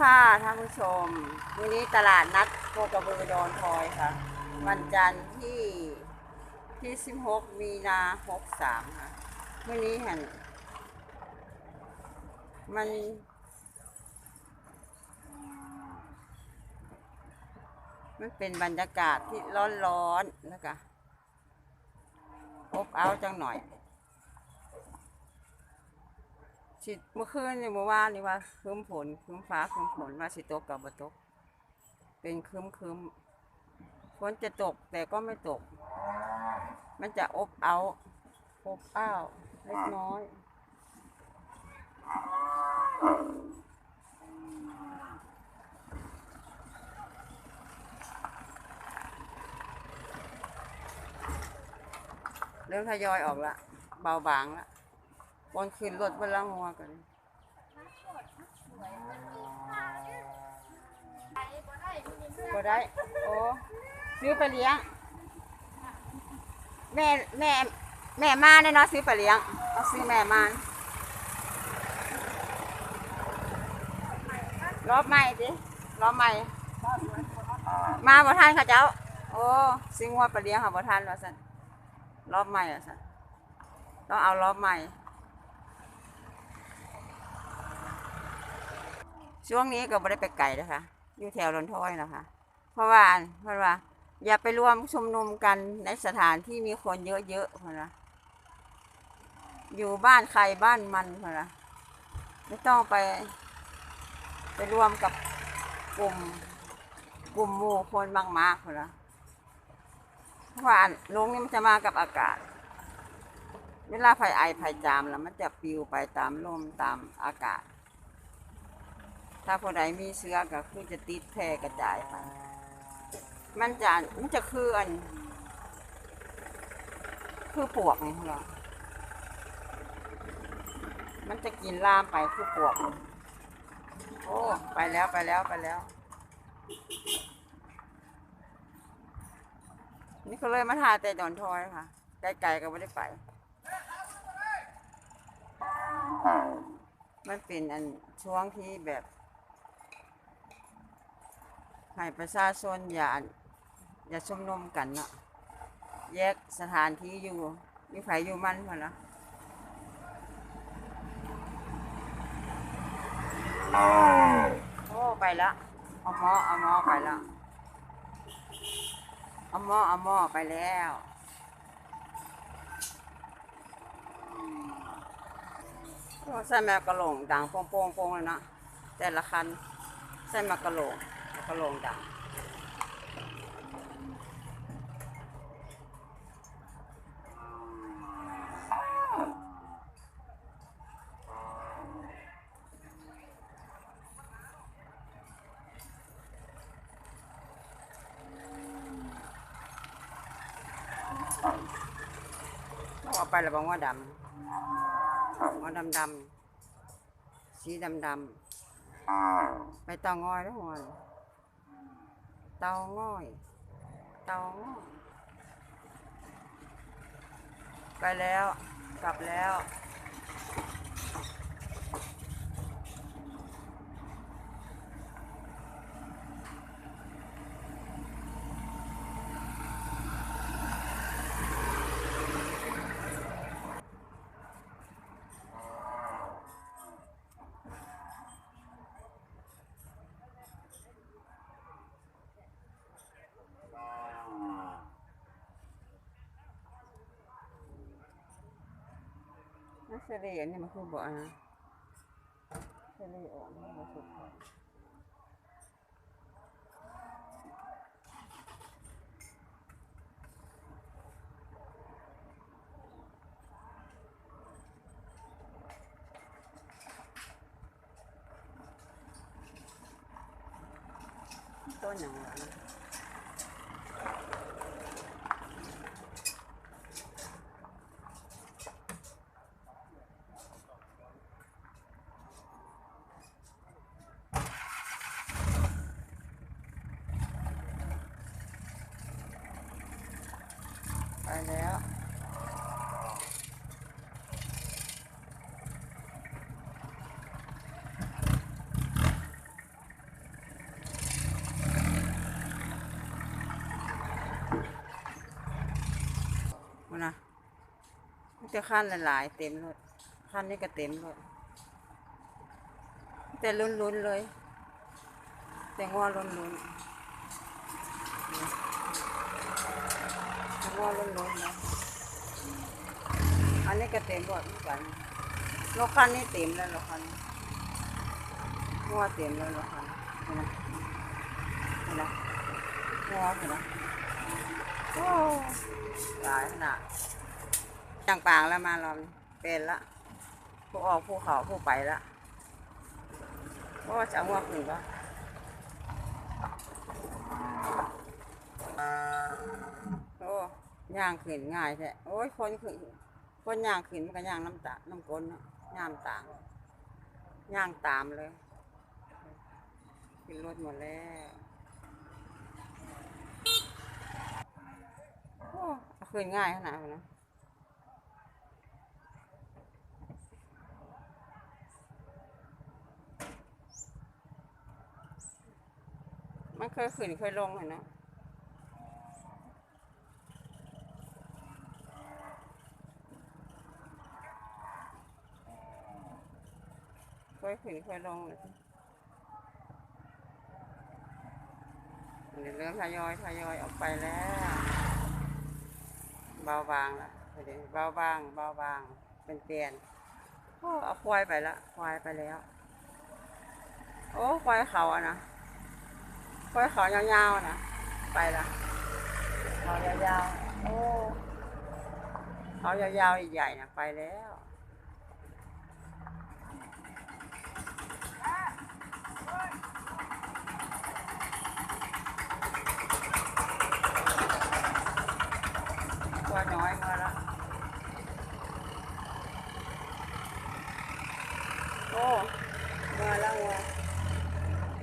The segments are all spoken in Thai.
ค่ะท่านผู้ชมวันนี้ตลาดนัดโคกระบือดอนทอยค่ะ วันจันทร์ที่ที่ 16 มีนา 63 ค่ะวันนี้เห็นมันมันเป็นบรรยากาศที่ร้อนๆนะคะอบเอาจังหน่อย สิเมื่อคืนนี่เมื่อวานนี่ว่าครึ้มฝนครึ้มฟ้าครึ้มฝนว่าสิตกกับบ่ตก เป็นครึ้มครึ้มฝนจะตกแต่ก็ไม่ตก มันจะอบเอาอบอ้าวเล็กน้อยเริ่มทยอยออกละ เบาบางละ บนขึ้นรถบนล่างหัวกันบ่ได้ โอ้ซื้อไปเลี้ยง แม่แม่แม่มาเนี่ยเนาะซื้อไปเลี้ยงเอาซื้อแม่มารอบใหม่ดิรอบใหม่ มาบ่ทันค่ะเจ้า โอ้ซื้องัวไปเลี้ยงค่ะบ่ทันว่าซั่นรอบใหม่อะซั่นต้องเอารอบใหม่ ช่วงนี้ก็ไม่ได้ไปไกลนะคะ อยู่แถวลนท้อยนะคะ เพราะว่าเพราะว่า อย่าไปรวมชุมนุมกันในสถานที่มีคนเยอะๆเพราะอยู่บ้านใครบ้านมันเพราะไม่ต้องไป ไปรวมกับกลุ่ม กลุ่มหมู่คนมากเพราะนะเพราะว่าลงนี่มันจะมากับอากาศ เวลาไฟไอไฟจามแล้วมันจะปลิวไปตามลมตามอากาศ ถ้าผู้ใดมีเชื้อก็คือจะติดแพร่กระจายไป มันจะมันจะคืออัน คือปวกไงเหรอมันจะกินลามไปคือปวก โอ้ ไปแล้วไปแล้วไปแล้ว นี่เขาเลยมาทาแต่ดอนทอยค่ะ ไกลๆก็ไม่ได้ไป มันเป็นอันช่วงที่แบบ ให้ประชาชนอย่าอย่าชุมนุมกันเนาะแยกสถานที่อยู่มีไผอยู่มันพอละโอ้ไปละเอาหมอเอาหมอไปละเอาหมอเอาหมอไปแล้วโอ้ใส่แมวกะโหลงดังโป่งโป่งโป่งเลยนะแต่ละคันใส่แมวกะโหลง กระโหลงดังเอาไปแล้วบอกว่าดำว่าดำดำสีดำดำไปเตางอยแล้วหัว เตาง่อย เตาง่อย ไปแล้ว กลับแล้ว เสรีอันนี้มันคือบ่อนะเสรีออกมันบ่สุดต้นอย่างไรนะไปแล้ว มีแต่ขั้นหลายๆเต็มรถขั้นนี้ก็เต็มรถแต่ลุ้นๆเลย แต่งัวลุ้นๆแต่งัวลุ้นๆนะอันนี้ก็เต็มรถเหมือนกันรถคันนี้เต็มแล้วรถคันนี้งัวเต็มแล้วรถคันเห็นไหมเห็นไหมงัวเห็นไหมโอ้หลายขนาด จังปางแล้วมาเรอบนี้เป็นละผู้ออกผู้เขาผู้ไปละเพราะว่าจะเอางัวขึ้นก็โอ้ย่างขึ้นง่ายแท้โอ้ยคนขึ้นคนย่างขึ้นมันก็ย่างน้ำตาน้ำก้นย่างตามย่างตามเลยขึ้นรถหมดแล้วโอ้ขึ้นง่ายขนาดนั้น มันเคยขึ้นเคยลงเลยเนาะคอยขึ้นคอยลงเลยเดี๋ยวเริ่มทยอยทยอยออกไปแล้ว เบาบางละเดี๋ยวเบาบางเบาบางเป็นเปลี่ยนโอ้เอาควายไปละควายไปแล้ว โอ้ควายเขาอะนะ ควยเขายาวๆนะไปละเขายาวๆโอ้เขายาวๆใหญ่ๆนะไปแล้วน้อยมาแล้ว โอ้มาแล้ววัว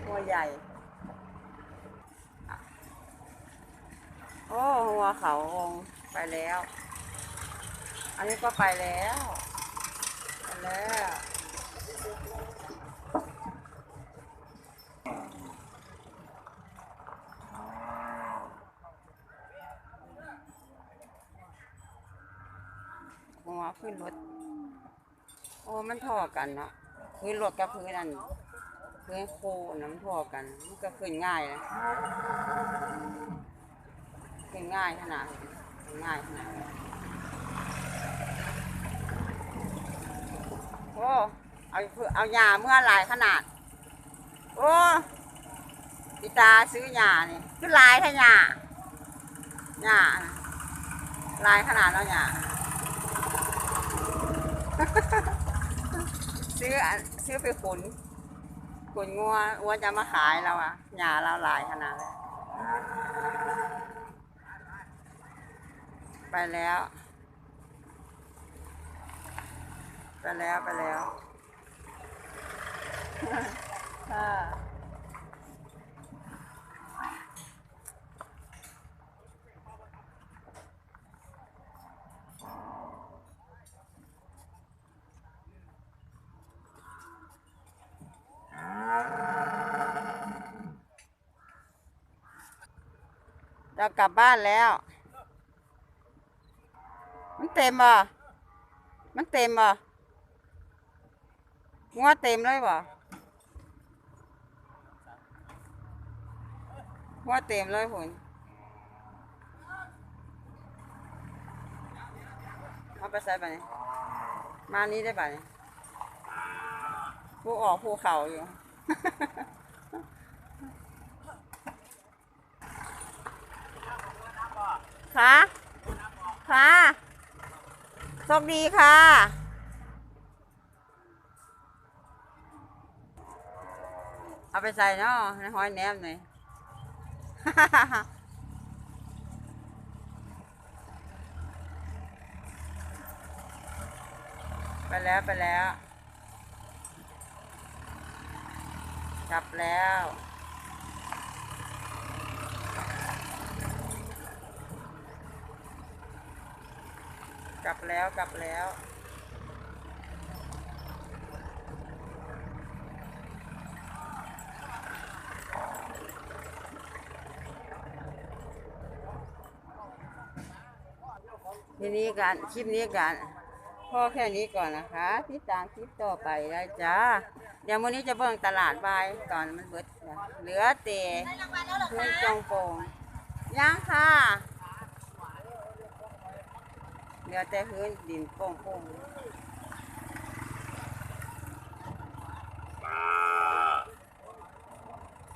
วัวใหญ่ โอ้หัวเขาว งไปแล้ว อันนี้ก็ไปแล้วไปแล้วหัวขึ้นรถ โอ้มันท่อกันเนาะพื้นรถกับพื้นอันพื้นโคนะมันท่อกันมันก็ขึ้นง่ายนะขึ้น ง่ายขนาดง่ายขนาดโอ้เอาเอายาเมื่อลายขนาด โอ้ปิตาซื้อยานี่คือลายท้ยายาน่ะหลายขนาดแล้วยาซื้อซื้อไปขุนขุนงัววัวจะมาขายเราอะหญ้าเราลายขนาดเลย ไปแล้ว ไปแล้วไปแล้วค่ะเรากลับบ้านแล้ว เต็มบ่มันเต็มบ่งัวเต็มเลยบ่งัวเต็มเลยผุนเอาไปใส่ไปนี่มานี้ได้ไปนี่ผู้ออกผู้เข่าอยู่ค่ะค่ะ โชคดีค่ะ เอาไปใส่เนาะในห้อยแหนมหน่อยไปแล้วไปแล้วกลับแล้ว กลับแล้วกลับแล้วทีนี้กันคลิปนี้กันอแค่นี้ก่อนนะคะติดตามคลิปต่อไปได้จ้าเดี๋ยวมื้อนี้จะเบิ่งตลาดบายตอนมันเบิดเหลือแต่พื้นจงโปงยังค่ะ ลือแต่หื้นดินโป่งๆ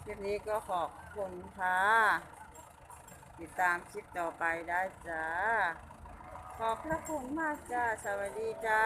คลิปนี้ก็ขอบคุณค่ะ ติดตามคลิปต่อไปได้จ้า ขอบพระคุณมากจ้า สวัสดีจ้า